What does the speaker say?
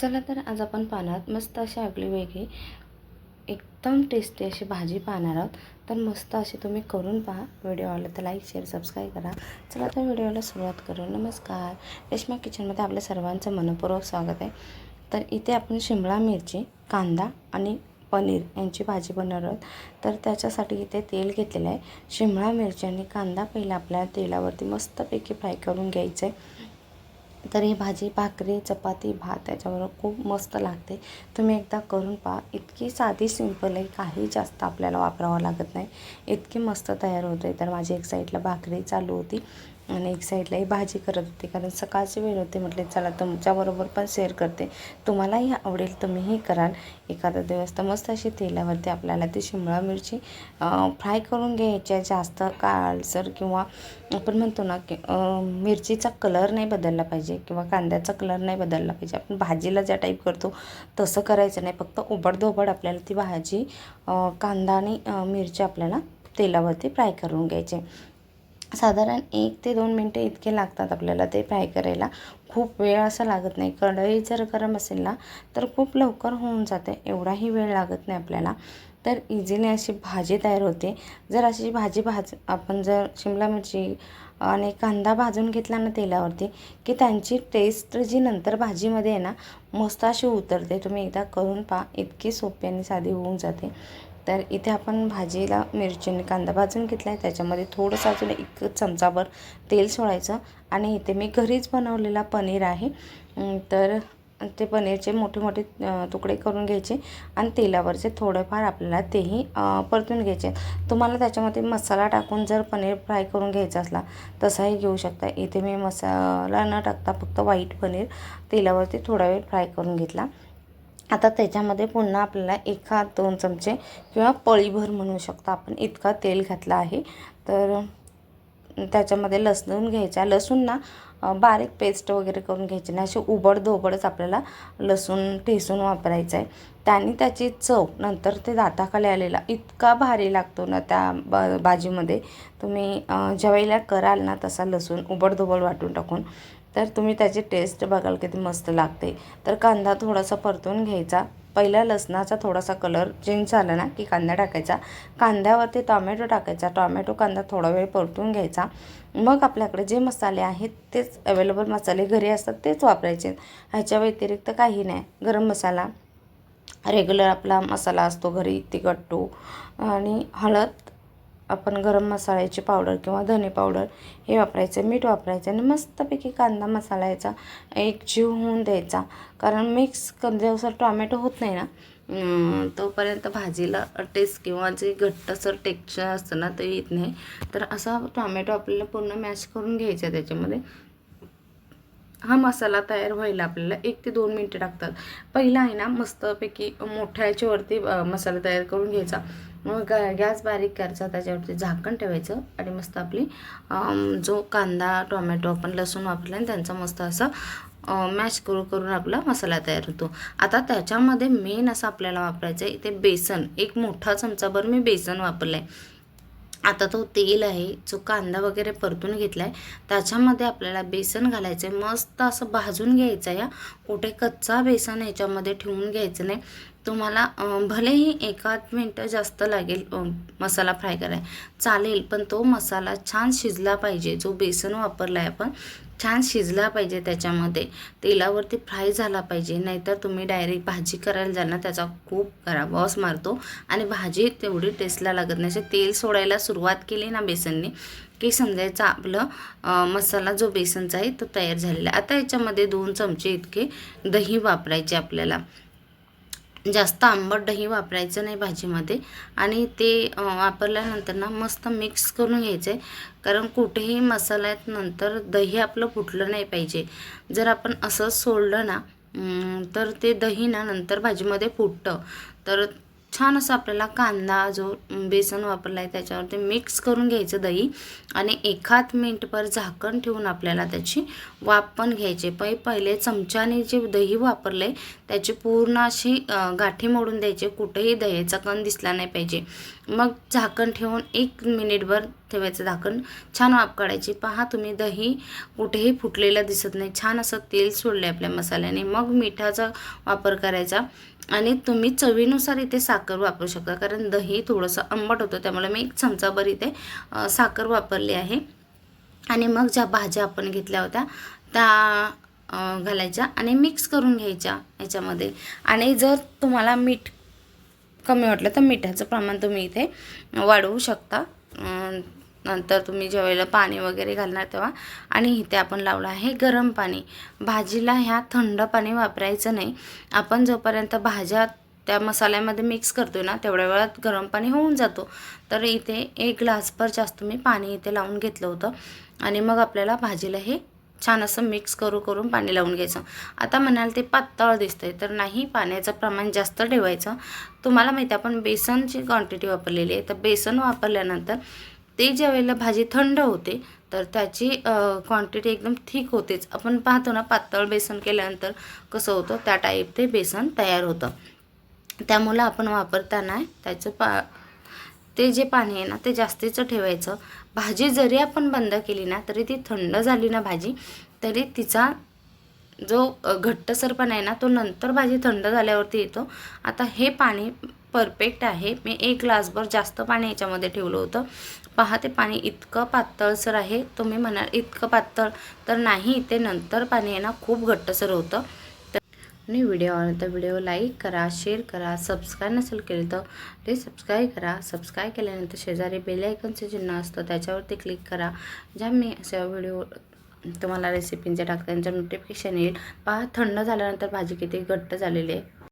चला तर आज आपण पानात मस्त अशी आगळी वेगळी एकदम टेस्टी अशी भाजी पाहणार आहोत. तर मस्त अशी तुम्ही करून पहा. व्हिडिओ आवडला तर लाईक शेअर सबस्क्राईब करा. चला तर व्हिडिओला सुरुवात करू. नमस्कार. रेश्मा किचनमध्ये आपल्या सर्वांचं मनपूर्वक स्वागत आहे. तर इथे आपण शिमला मिरची कांदा आणि पनीर यांची भाजी बनवणार आहोत. तर त्याच्यासाठी इथे तेल घेतलेलं आहे. शिमला मिरची आणि कांदा पहिला आपल्याला तेलावरती मस्तपैकी फ्राय करून घ्यायचं आहे तर ही भाजी भाकरी चपाती भात त्याच्याबरोबर खूप मस्त लागते. तुम्ही एकदा करून पहा. इतकी साधी सिंपल आहे. काही जास्त आपल्याला वापरावं लागत नाही. इतकी मस्त तयार होते. तर माझी एक साईडला भाकरी चालू होती. आणि एक साईडलाही भाजी करत होते कारण सकाळची वेळ होते म्हटले चला तुमच्याबरोबर पण शेअर करते. तुम्हालाही आवडेल तुम्हीही कराल. एखादा दिवस तर मस्त अशी तेलावरती आपल्याला ती शिमला मिरची फ्राय करून घ्यायची आहे जास्त काळसर किंवा आपण म्हणतो ना की मिरचीचा कलर नाही बदलला पाहिजे किंवा कांद्याचा कलर नाही बदलला पाहिजे. आपण भाजीला ज्या टाईप करतो तसं करायचं नाही. फक्त उबडधोबड आपल्याला ती भाजी कांदा आणि मिरची आपल्याला तेलावरती फ्राय करून घ्यायचे साधारण एक ते दोन मिनटं इतके लागतात आपल्याला ते फ्राय करायला. खूप वेळ असा लागत नाही. कढई जर गरम असेल ना तर खूप लवकर होऊन जाते. एवढाही वेळ लागत नाही आपल्याला. तर इझिली अशी भाजी तयार होते. जर अशी भाजी भाज आपण जर शिमला मिरची आणि कांदा भाजून घेतला ना तेलावरती की त्यांची टेस्ट जी नंतर भाजीमध्ये आहे ना मस्त अशी उतरते. तुम्ही एकदा करून पहा. इतकी सोपी आणि साधी होऊन जाते. तर इथे आपण भाजीला मिरची आणि कांदा भाजून घेतला आहे त्याच्यामध्ये थोडंसं अजून एक चमचाभर तेल सोडायचं आणि इथे मी घरीच बनवलेला पनीर आहे. तर ते पनीरचे मोठे मोठे तुकडे करून घ्यायचे आणि तेलावरचे थोडेफार आपल्याला तेही परतून घ्यायचे. तुम्हाला त्याच्यामध्ये मसाला टाकून जर पनीर फ्राय करून घ्यायचा असला तसाही घेऊ शकता. इथे मी मसाला न टाकता फक्त व्हाईट पनीर तेलावरती थोडा वेळ फ्राय करून घेतला. आता त्याच्यामध्ये पुन्हा आपल्याला एखाद दोन चमचे किंवा पळीभर म्हणू शकतो आपण. इतका तेल घातला आहे. तर त्याच्यामध्ये लसूण घ्यायचा. लसूण ना बारीक पेस्ट वगैरे करून घ्यायची ना अशी उबड धोबडच आपल्याला लसूण ठेसून वापरायचं आहे त्याने त्याची चव नंतर ते दाताखाली आलेला इतका भारी लागतो ना त्या बा भाजीमध्ये. तुम्ही ज्यावेळेला कराल ना तसा लसूण उबड धोबड वाटून टाकून. तर तुम्ही त्याची टेस्ट बघाल किती मस्त लागते. तर कांदा थोडासा परतून घ्यायचा. पहिला लसणाचा थोडासा कलर चेंज झाला ना की कांदा टाकायचा. कांद्यावरती टॉमॅटो टाकायचा. टॉमॅटो कांदा थोडा वेळ परतून घ्यायचा. मग आपल्याकडे जे मसाले आहेत तेच अवेलेबल मसाले घरी असतात तेच वापरायचे. ह्याच्या व्यतिरिक्त काही नाही. गरम मसाला. रेग्युलर आपला मसाला असतो घरी तिखट आणि हळद. आपण गरम मसाल्याची पावडर किंवा धने पावडर हे वापरायचं मीठ वापरायचं आणि मस्तपैकी कांदा मसाला याचा एक जीव होऊन द्यायचा. कारण मिक्स जेवसर टॉमॅटो होत नाही ना. तोपर्यंत भाजीला टेस्ट किंवा जे घट्टसर टेक्स्चर असतं ना ते येत नाही. तर असा टॉमॅटो आपल्याला पूर्ण मॅश करून घ्यायचा त्याच्यामध्ये. हा मसाला तयार व्हायला आपल्याला एक ते दोन मिनटं टाकतात पहिला आहे ना मस्तपैकी मोठ्या याच्यावरती मसाला तयार करून घ्यायचा. मग गॅस बारीक करायचा त्याच्यावरती झाकण ठेवायचं आणि मस्त आपली जो कांदा टोमॅटो आपण लसूण वापरला आणि त्यांचा मस्त असं मॅश करू करून आपला मसाला तयार होतो. आता त्याच्यामध्ये मेन असं आपल्याला वापरायचं आहे इथे बेसन. एक मोठा चमचाभर मी बेसन वापरलं आहे आता तो तेल आहे जो कांदा वगैरे परतून घेतला आहे त्याच्यामध्ये आपल्याला बेसन घालायचं आहे मस्त असं भाजून घ्यायचं आहे या. कुठे कच्चा बेसन ह्याच्यामध्ये ठेवून घ्यायचं नाही. तुम्हाला भलेही एकाच मिनटं जास्त लागेल मसाला फ्राय कराय चालेल पण तो मसाला छान शिजला पाहिजे जो बेसन वापरला आहे आपण. छान शिजला पाहिजे त्याच्यामध्ये. तेलावरती फ्राय झाला पाहिजे. नाहीतर तुम्ही डायरेक्ट भाजी करायला जाल ना त्याचा खूप खराब वास मारतो. आणि भाजी तेवढी टेस्टला लागत नाही. तेल सोडायला सुरुवात केली ना बेसनने की समजायचं आपलं मसाला जो बेसनचा आहे तो तयार झालेला आहे. आता याच्यामध्ये दोन चमचे इतके दही वापरायचे आपल्याला. जास्त आंबट दही वापरायचं नाही भाजीमध्ये. आणि ते वापरल्यानंतर ना मस्त मिक्स करून घ्यायचं. आहे कारण कुठेही मसाल्यात नंतर दही आपलं फुटलं नाही पाहिजे. जर आपण असंच सोडलं ना तर ते दही ना नंतर भाजीमध्ये फुटतं. तर छान असं आपल्याला कांदा जो बेसन वापरला आहे त्याच्यावरती मिक्स करून घ्यायचं दही आणि एखाद मिनटभर झाकण ठेवून आपल्याला त्याची वाफ पण घ्यायची. पै पहिले चमच्याने जे दही वापरलं आहे त्याची पूर्ण अशी गाठी मोडून द्यायची. कुठेही दह्याचा कण दिसला नाही पाहिजे. मग झाकण ठेवून एक मिनिटभर ठेवायचं झाकण. छान वाफ काढायची. पहा तुम्ही दही कुठेही फुटलेलं दिसत नाही. छान असं तेल सोडलं आहे आपल्या मसाल्याने. मग मिठाचा वापर करायचा. आणि तुम्ही चवीनुसार इथे साखर वापरू शकता. कारण दही थोडंसं आंबट होतं त्यामुळे मी एक चमचाभर इथे साखर वापरली आहे. आणि मग ज्या भाज्या आपण घेतल्या होत्या त्या घालायच्या आणि मिक्स करून घ्यायच्या याच्यामध्ये. आणि जर तुम्हाला मीठ कमी वाटलं तर मिठाचं प्रमाण तुम्ही इथे वाढवू शकता. नंतर तुम्ही ज्यावेळेला पाणी वगैरे घालणार तेव्हा आणि इथे आपण लावलं आहे गरम पाणी. भाजीला ह्या थंड पाणी वापरायचं नाही. आपण जोपर्यंत भाज्या त्या मसाल्यामध्ये मिक्स करतो ना तेवढ्या वेळात गरम पाणी होऊन जातो. तर इथे एक ग्लासभर जास्त मी पाणी इथे लावून घेतलं होतं. आणि मग आपल्याला भाजीला हे छान असं मिक्स करू करून पाणी लावून घ्यायचं. आता म्हणाल ते पातळ दिसतंय तर नाही पाण्याचं प्रमाण जास्त ठेवायचं. तुम्हाला माहिती आहे आपण बेसनची क्वांटिटी वापरलेली आहे. तर बेसन वापरल्यानंतर ते ज्या वेळेला भाजी थंड होते तर त्याची क्वांटिटी एकदम थिक होतेच. आपण पाहतो ना पातळ बेसन केल्यानंतर कसं होतं त्या टाईप ते बेसन तयार होतं. त्यामुळं आपण वापरताना त्याचं पा ते जे पाणी आहे ना ते जास्तीचं ठेवायचं. भाजी जरी आपण बंद केली ना तरी ती थंड झाली ना भाजी तरी तिचा जो घट्टसरपणा आहे ना तो नंतर भाजी थंड झाल्यावरती येतो. आता हे पाणी परफेक्ट आहे. मी एक ग्लासभर जास्त पाणी याच्यामध्ये ठेवलं होतं. पहा ते पाणी इतकं पातळसर आहे. तुम्ही म्हणाल इतकं पातळ तर नाही ते नंतर पाणी आहे ना खूप घट्टसर होतं. तर आणि व्हिडिओ आवडला तर व्हिडिओ लाईक करा शेअर करा सबस्क्राईब नसेल केलं तर प्लीज सबस्क्राईब करा. सबस्क्राईब केल्यानंतर शेजारी बेलायकनचं चिन्ह असतं त्याच्यावरती क्लिक करा. ज्या मी अशा व्हिडिओ तुम्हाला रेसिपींचे टाकते त्यांचं नोटिफिकेशन येईल. पहा थंड झाल्यानंतर भाजी किती घट्ट झालेली आहे.